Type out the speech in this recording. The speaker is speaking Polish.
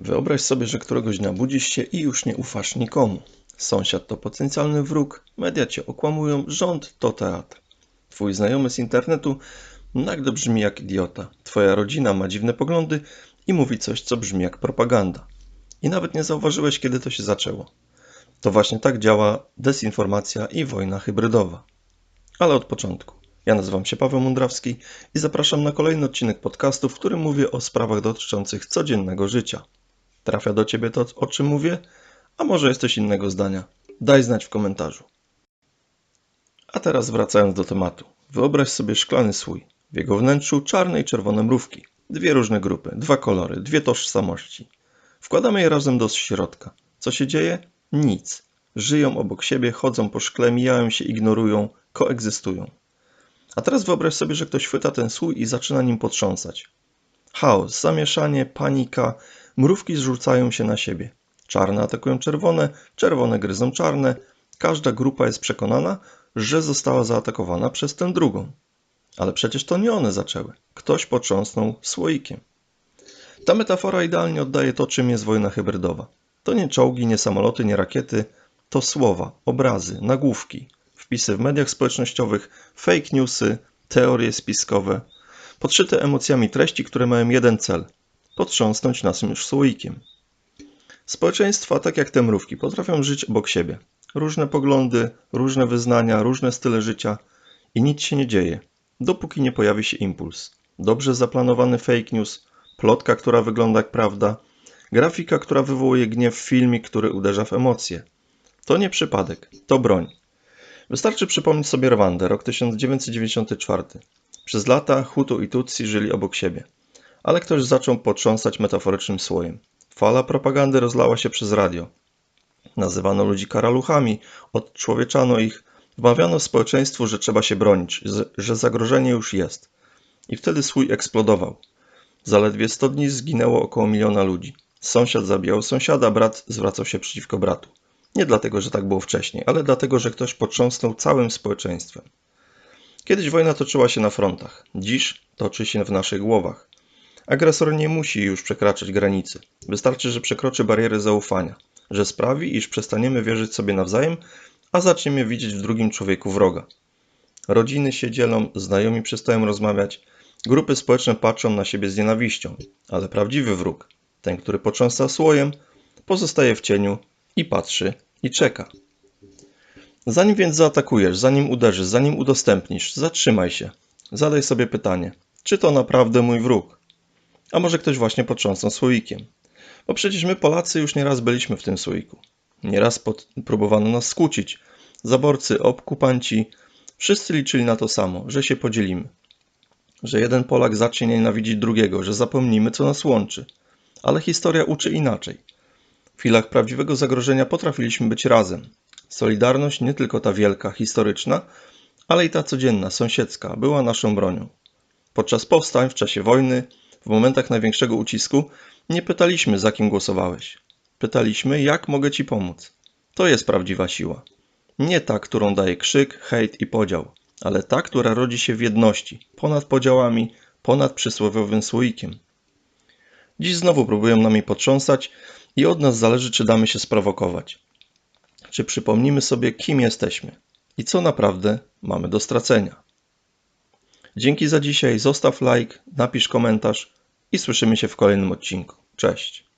Wyobraź sobie, że któregoś dnia budzisz się i już nie ufasz nikomu. Sąsiad to potencjalny wróg, media cię okłamują, rząd to teatr. Twój znajomy z internetu nagle brzmi jak idiota. Twoja rodzina ma dziwne poglądy i mówi coś, co brzmi jak propaganda. I nawet nie zauważyłeś, kiedy to się zaczęło. To właśnie tak działa dezinformacja i wojna hybrydowa. Ale od początku. Ja nazywam się Paweł Mundrawski i zapraszam na kolejny odcinek podcastu, w którym mówię o sprawach dotyczących codziennego życia. Trafia do ciebie to, o czym mówię? A może jesteś innego zdania? Daj znać w komentarzu. A teraz wracając do tematu. Wyobraź sobie szklany słój. W jego wnętrzu czarne i czerwone mrówki. Dwie różne grupy, dwa kolory, dwie tożsamości. Wkładamy je razem do środka. Co się dzieje? Nic. Żyją obok siebie, chodzą po szkle, mijają się, ignorują, koegzystują. A teraz wyobraź sobie, że ktoś chwyta ten słój i zaczyna nim potrząsać. Chaos, zamieszanie, panika, mrówki zrzucają się na siebie. Czarne atakują czerwone, czerwone gryzą czarne. Każda grupa jest przekonana, że została zaatakowana przez tę drugą. Ale przecież to nie one zaczęły. Ktoś potrząsnął słoikiem. Ta metafora idealnie oddaje to, czym jest wojna hybrydowa. To nie czołgi, nie samoloty, nie rakiety, to słowa, obrazy, nagłówki, wpisy w mediach społecznościowych, fake newsy, teorie spiskowe, podszyte emocjami treści, które mają jeden cel potrząsnąć nas już słoikiem. Społeczeństwa, tak jak te mrówki, potrafią żyć obok siebie. Różne poglądy, różne wyznania, różne style życia i nic się nie dzieje, dopóki nie pojawi się impuls. Dobrze zaplanowany fake news, plotka, która wygląda jak prawda, grafika, która wywołuje gniew, filmik, który uderza w emocje. To nie przypadek, to broń. Wystarczy przypomnieć sobie Rwandę, rok 1994. Przez lata Hutu i Tutsi żyli obok siebie. Ale ktoś zaczął potrząsać metaforycznym słojem. Fala propagandy rozlała się przez radio. Nazywano ludzi karaluchami, odczłowieczano ich, wmawiano społeczeństwu, że trzeba się bronić, że zagrożenie już jest. I wtedy słój eksplodował. Zaledwie 100 dni zginęło około miliona ludzi. Sąsiad zabijał sąsiada, brat zwracał się przeciwko bratu. Nie dlatego, że tak było wcześniej, ale dlatego, że ktoś potrząsnął całym społeczeństwem. Kiedyś wojna toczyła się na frontach, dziś toczy się w naszych głowach. Agresor nie musi już przekraczać granicy. Wystarczy, że przekroczy bariery zaufania, że sprawi, iż przestaniemy wierzyć sobie nawzajem, a zaczniemy widzieć w drugim człowieku wroga. Rodziny się dzielą, znajomi przestają rozmawiać, grupy społeczne patrzą na siebie z nienawiścią, ale prawdziwy wróg, ten, który potrząsa słojem, pozostaje w cieniu i patrzy i czeka. Zanim więc zaatakujesz, zanim uderzysz, zanim udostępnisz, zatrzymaj się. Zadaj sobie pytanie, czy to naprawdę mój wróg? A może ktoś właśnie potrząsnął słoikiem? Bo przecież my Polacy już nieraz byliśmy w tym słoiku. Nieraz pod... próbowano nas skłócić. Zaborcy, okupanci, wszyscy liczyli na to samo, że się podzielimy. Że jeden Polak zacznie nienawidzić drugiego, że zapomnimy, co nas łączy. Ale historia uczy inaczej. W chwilach prawdziwego zagrożenia potrafiliśmy być razem. Solidarność, nie tylko ta wielka, historyczna, ale i ta codzienna, sąsiedzka, była naszą bronią. Podczas powstań, w czasie wojny, w momentach największego ucisku, nie pytaliśmy, za kim głosowałeś. Pytaliśmy, jak mogę ci pomóc. To jest prawdziwa siła. Nie ta, którą daje krzyk, hejt i podział, ale ta, która rodzi się w jedności, ponad podziałami, ponad przysłowiowym słoikiem. Dziś znowu próbują nami potrząsać i od nas zależy, czy damy się sprowokować. Czy przypomnimy sobie, kim jesteśmy i co naprawdę mamy do stracenia. Dzięki za dzisiaj, zostaw like, napisz komentarz i słyszymy się w kolejnym odcinku. Cześć.